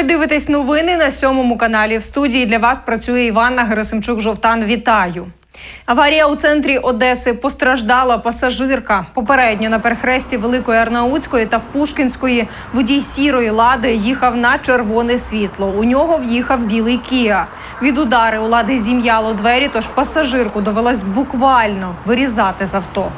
Ви дивитесь новини на сьомому каналі. В студії для вас працює Іванна Герасимчук. Жовтан. Вітаю. Аварія у центрі Одеси постраждала пасажирка. Попередньо на перехресті Великої Арнаутської та Пушкінської водій сірої лади їхав на червоне світло. У нього в'їхав білий Кіа. Від удари у лади зім'яло двері, тож пасажирку довелось буквально вирізати з авто.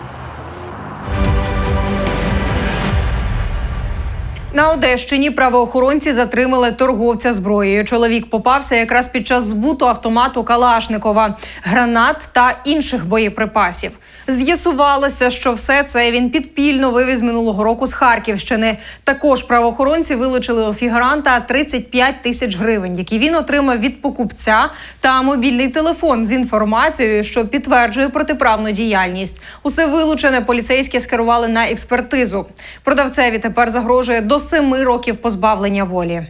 На Одещині правоохоронці затримали торговця зброєю. Чоловік попався якраз під час збуту автомату Калашникова, гранат та інших боєприпасів. З'ясувалося, що все це він підпільно вивіз минулого року з Харківщини. Також правоохоронці вилучили у фігуранта 35 тисяч гривень, які він отримав від покупця, та мобільний телефон з інформацією, що підтверджує протиправну діяльність. Усе вилучене поліцейські скерували на експертизу. Продавцеві тепер загрожує до семи років позбавлення волі.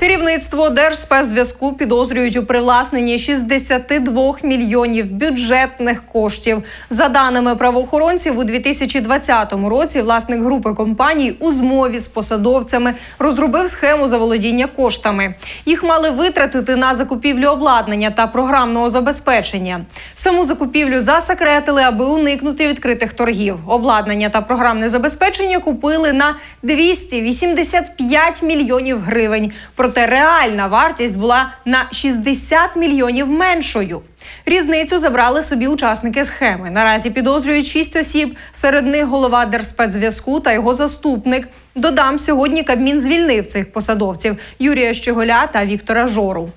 Керівництво Держспецзв'язку підозрюють у привласненні 62 мільйонів бюджетних коштів. За даними правоохоронців, у 2020 році власник групи компаній у змові з посадовцями розробив схему заволодіння коштами. Їх мали витратити на закупівлю обладнання та програмного забезпечення. Саму закупівлю засекретили, аби уникнути відкритих торгів. Обладнання та програмне забезпечення купили на 285 мільйонів гривень. Проте реальна вартість була на 60 мільйонів меншою. Різницю забрали собі учасники схеми. Наразі підозрюють шість осіб. Серед них голова Держспецзв'язку та його заступник. Додам сьогодні Кабмін звільнив цих посадовців Юрія Щеголя та Віктора Жору.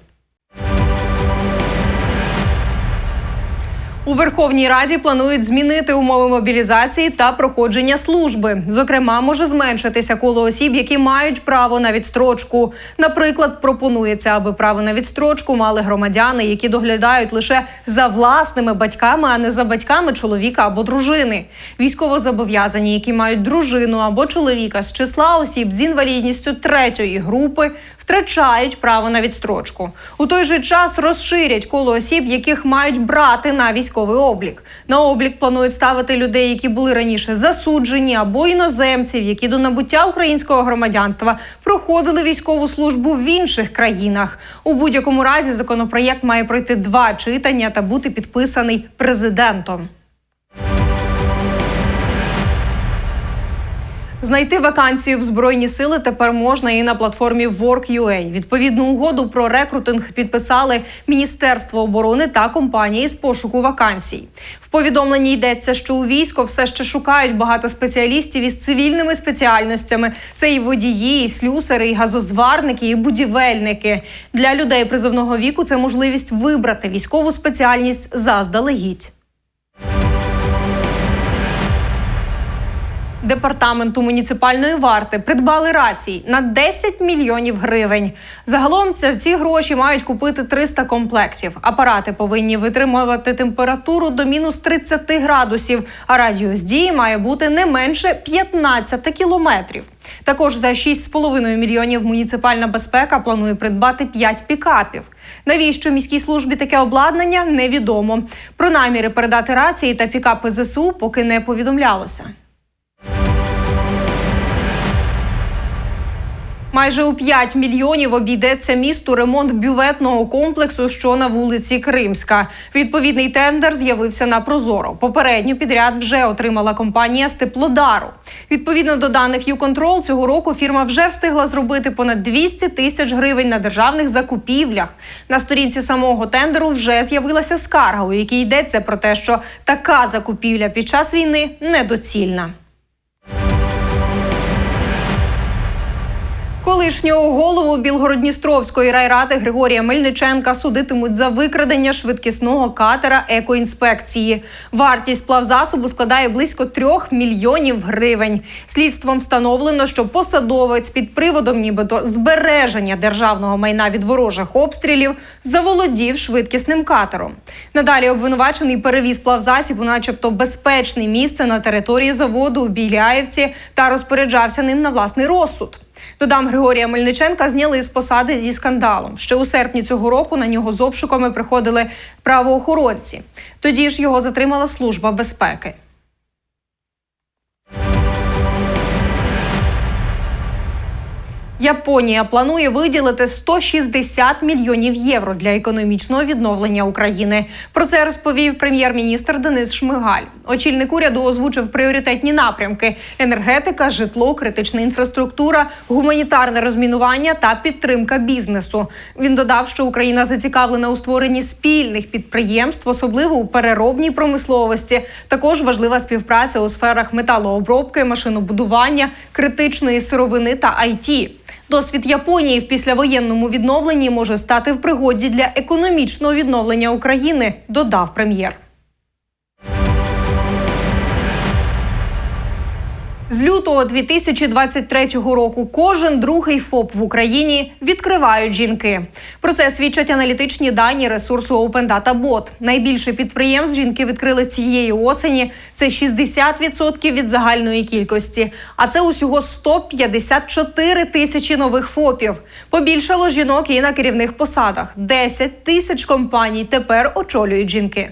У Верховній Раді планують змінити умови мобілізації та проходження служби. Зокрема, може зменшитися коло осіб, які мають право на відстрочку. Наприклад, пропонується, аби право на відстрочку мали громадяни, які доглядають лише за власними батьками, а не за батьками чоловіка або дружини. Військовозобов'язані, які мають дружину або чоловіка з числа осіб з інвалідністю третьої групи, втрачають право на відстрочку. У той же час розширять коло осіб, яких мають брати на військовий облік. На облік планують ставити людей, які були раніше засуджені, або іноземців, які до набуття українського громадянства проходили військову службу в інших країнах. У будь-якому разі законопроєкт має пройти два читання та бути підписаний президентом. Знайти вакансію в збройні сили тепер можна і на платформі Work.ua. Відповідну угоду про рекрутинг підписали Міністерство оборони та компанії з пошуку вакансій. В повідомленні йдеться, що у військо все ще шукають багато спеціалістів із цивільними спеціальностями. Це і водії, і слюсари, і газозварники, і будівельники. Для людей призовного віку це можливість вибрати військову спеціальність заздалегідь. Департаменту муніципальної варти придбали рацій на 10 мільйонів гривень. Загалом ці гроші мають купити 300 комплектів. Апарати повинні витримувати температуру до мінус 30 градусів, а радіус дії має бути не менше 15 кілометрів. Також за 6,5 мільйонів муніципальна безпека планує придбати 5 пікапів. Навіщо міській службі таке обладнання невідомо. Про наміри передати рації та пікапи ЗСУ поки не повідомлялося. Майже у 5 мільйонів обійдеться місту ремонт бюветного комплексу, що на вулиці Кримська. Відповідний тендер з'явився на Прозоро. Попередньо підряд вже отримала компанія з теплодару. Відповідно до даних «Юконтрол», цього року фірма вже встигла зробити понад 200 тисяч гривень на державних закупівлях. На сторінці самого тендеру вже з'явилася скарга, у якій йдеться про те, що така закупівля під час війни недоцільна. Колишнього голову Білгородністровської райради Григорія Мельниченка судитимуть за викрадення швидкісного катера екоінспекції. Вартість плавзасобу складає близько трьох мільйонів гривень. Слідством встановлено, що посадовець під приводом, нібито збереження державного майна від ворожих обстрілів, заволодів швидкісним катером. Надалі обвинувачений перевіз плавзасіб у начебто безпечне місце на території заводу у Біляєвці та розпоряджався ним на власний розсуд. Додам Григорія Мельниченка зняли з посади зі скандалом. Ще у серпні цього року на нього з обшуками приходили правоохоронці. Тоді ж його затримала служба безпеки. Японія планує виділити 160 мільйонів євро для економічного відновлення України. Про це розповів прем'єр-міністр Денис Шмигаль. Очільник уряду озвучив пріоритетні напрямки: енергетика, житло, критична інфраструктура, гуманітарне розмінування та підтримка бізнесу. Він додав, що Україна зацікавлена у створенні спільних підприємств, особливо у переробній промисловості. Також важлива співпраця у сферах металообробки, машинобудування, критичної сировини та IT. Досвід Японії в післявоєнному відновленні може стати в пригоді для економічного відновлення України, додав прем'єр. З лютого 2023 року кожен другий ФОП в Україні відкривають жінки. Про це свідчать аналітичні дані ресурсу Open Data Bot. Найбільше підприємств жінки відкрили цієї осені. Це 60% від загальної кількості. А це усього 154 тисячі нових ФОПів. Побільшало жінок і на керівних посадах. 10 тисяч компаній тепер очолюють жінки.